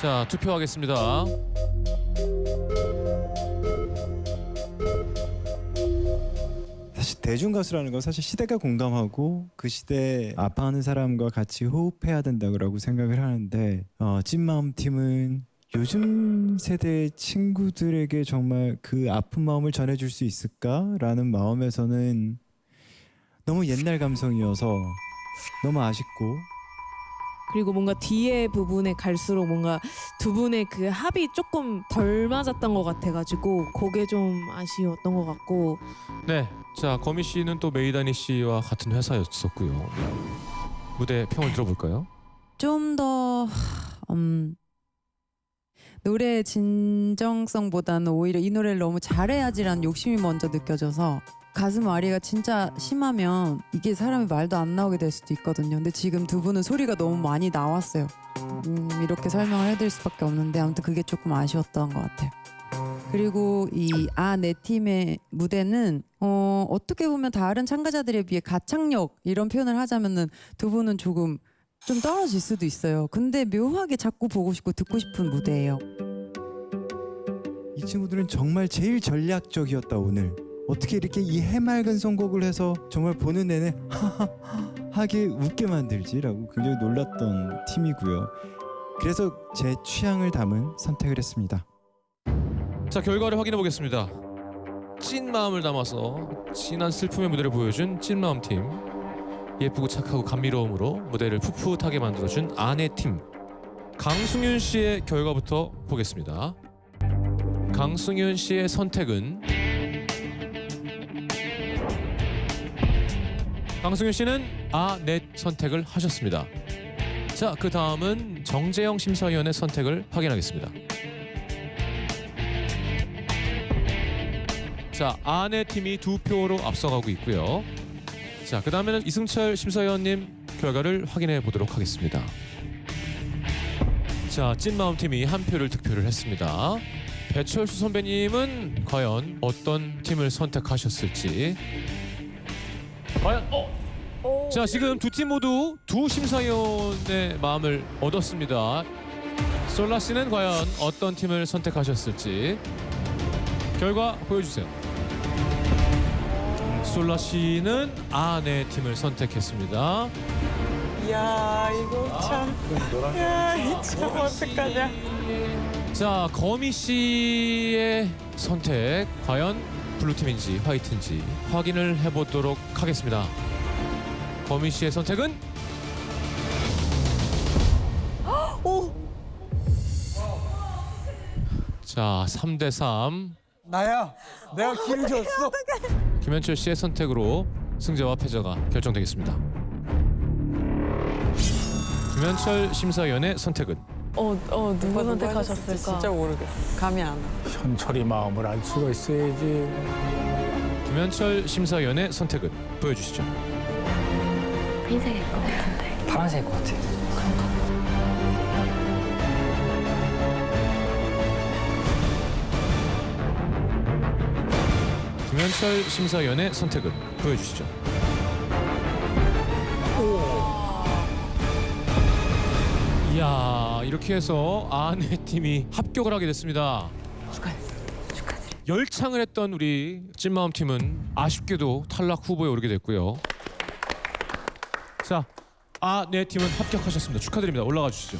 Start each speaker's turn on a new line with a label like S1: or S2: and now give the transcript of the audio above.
S1: 자 투표하겠습니다.
S2: 사실 대중 가수라는 건 사실 시대가 공감하고 그 시대에 아파하는 사람과 같이 호흡해야 된다고 생각을 하는데 어, 찐마음 팀은 요즘 세대 친구들에게 정말 그 아픈 마음을 전해줄 수 있을까라는 마음에서는 너무 옛날 감성이어서 너무 아쉽고
S3: 그리고 뭔가 뒤에 부분에 갈수록 뭔가 두 분의 그 합이 조금 덜 맞았던 것 같아가지고 그게 좀 아쉬웠던 것 같고
S1: 네, 자 거미 씨는 또 메이다니 씨와 같은 회사였었고요. 무대 평을 들어볼까요?
S4: 좀 더 음, 노래의 진정성보다는 오히려 이 노래를 너무 잘해야지라는 욕심이 먼저 느껴져서 가슴 아리가 진짜 심하면 이게 사람이 말도 안 나오게 될 수도 있거든요. 근데 지금 두 분은 소리가 너무 많이 나왔어요. 음, 이렇게 설명을 해드릴 수밖에 없는데 아무튼 그게 조금 아쉬웠던 것 같아요. 그리고 이 아 내 팀의 무대는 어, 어떻게 보면 다른 참가자들에 비해 가창력 이런 표현을 하자면은 두 분은 조금 좀 떨어질 수도 있어요. 근데 묘하게 자꾸 보고 싶고 듣고 싶은 무대예요.
S2: 이 친구들은 정말 제일 전략적이었다 오늘 어떻게 이렇게 이 해맑은 선곡을 해서 정말 보는 내내 하게 웃게 만들지라고 굉장히 놀랐던 팀이고요 그래서 제 취향을 담은 선택을 했습니다
S1: 자 결과를 확인해 보겠습니다. 찐 마음을 담아서 진한 슬픔의 무대를 보여준 찐 마음 팀. 예쁘고 착하고 감미로움으로 무대를 풋풋하게 만들어준 아내 팀. 강승윤 씨의 결과부터 보겠습니다. 강승윤 씨의 선택은 강승윤 씨는 아넷 선택을 하셨습니다. 자, 그 다음은 정재영 심사위원의 선택을 확인하겠습니다. 자, 아내 팀이 두 표로 앞서가고 있고요. 자, 그 다음에는 이승철 심사위원님 결과를 확인해 보도록 하겠습니다. 자, 찐마음 팀이 한 표를 득표를 했습니다. 배철수 선배님은 과연 어떤 팀을 선택하셨을지. 과연 어? 자, 지금 두 팀 모두 두 심사위원의 마음을 얻었습니다. 솔라 씨는 과연 어떤 팀을 선택하셨을지 결과 보여주세요. 솔라 씨는 아내 팀을 선택했습니다.
S5: 야 이거 참. 야 이거 참 어떡하냐.
S1: 자, 거미 씨의 선택 과연 블루 팀인지 화이트인지 확인을 해보도록 하겠습니다. 거미 씨의 선택은 자, 3대 3.
S5: 나야. 내가 기회 줬어.
S1: 김현철 씨의 선택으로 승자와 패자가 결정되겠습니다. 김현철 심사위원의 선택은
S3: 어, 어 누구 선택하셨을까?
S5: 진짜 모르겠어. 감이 안 와.
S6: 현철이 마음을 알 수가 있어야지.
S1: 김현철 심사위원의 선택은 보여주시죠.
S7: 흰색일 것 같은데.
S6: 파란색 같아.
S1: 김현철 심사위원의 선택은 보여주시죠. 이렇게 해서 아내 팀이 합격을 하게 됐습니다. 열창을 했던 우리 찐마음 팀은 아쉽게도 탈락 후보에 오르게 됐고요. 자, 아내 팀은 합격하셨습니다. 축하드립니다. 올라가 주시죠.